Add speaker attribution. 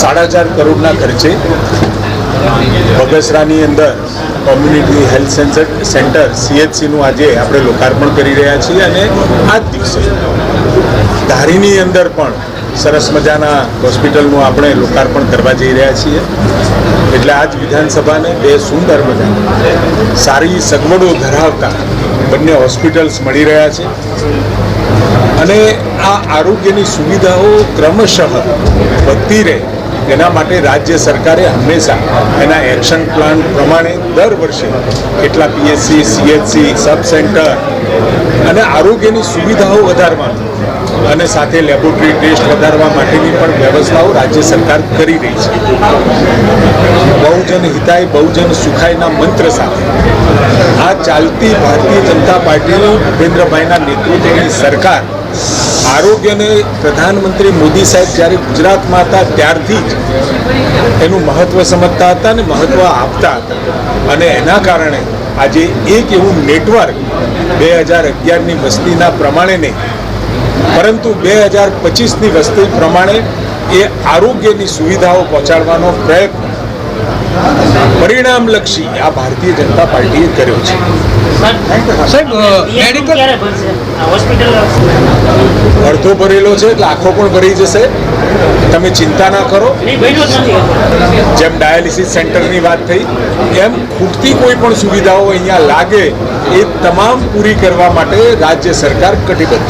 Speaker 1: સાડા ચાર કરોડના ખર્ચે બગસરાની અંદર કોમ્યુનિટી હેલ્થ સેન્ટર સેન્ટર સીએચસીનું આજે આપણે લોકાર્પણ કરી રહ્યા છીએ અને આ જ દિવસે ધારીની અંદર પણ સરસ મજાના હોસ્પિટલનું આપણે લોકાર્પણ કરવા જઈ રહ્યા છીએ. એટલે આજ વિધાનસભાને બે સુંદર મજા સારી સગવડો ધરાવતા બંને હોસ્પિટલ્સ મળી રહ્યા છે. અને આ આરોગ્યની સુવિધાઓ ક્રમશઃ વધતી રહે. એના માટે રાજ્ય સરકારે હંમેશા એના એક્શન પ્લાન પ્રમાણે દર વર્ષે કેટલા પીએચસી સીએચસી સબ સેન્ટર અને આરોગ્યની સુવિધાઓ વધારવા અને સાથે લેબોરેટરી ટેસ્ટ વધારવા માટેની પણ વ્યવસ્થાઓ રાજ્ય સરકાર કરી રહી છે. બહુજન હિતાય, બહુજન સુખાયના મંત્ર સાથે. આ ચાલતી ભારતીય જનતા પાર્ટીનું ભૂપેન્દ્રભાઈના નેતૃત્વની સરકાર આરોગ્યને પ્રધાનમંત્રી મોદી સાહેબ જ્યારે ગુજરાતમાં હતા ત્યારથી જ એનું મહત્ત્વ સમજતા હતા અને મહત્ત્વ આપતા હતા. અને એના કારણે આજે એક એવું નેટવર્ક બે હજાર અગિયારની વસ્તીના પ્રમાણે નહીં પરંતુ બે હજાર પચીસની વસ્તી પ્રમાણે એ આરોગ્યની સુવિધાઓ પહોંચાડવાનો પ્રયત્ન પરિણામલક્ષી આ ભારતીય જનતા પાર્ટીએ કર્યો છે.
Speaker 2: સાહેબ મેડિકલ
Speaker 1: અડધો ભરેલો છે એટલે આખો પણ ભરી જશે. તમે ચિંતા ના કરો. જેમ ડાયાલિસિસ સેન્ટરની વાત થઈ એમ ખૂટતી કોઈ પણ સુવિધાઓ અહીંયા લાગે એ તમામ પૂરી કરવા માટે રાજ્ય સરકાર કટિબદ્ધ છે.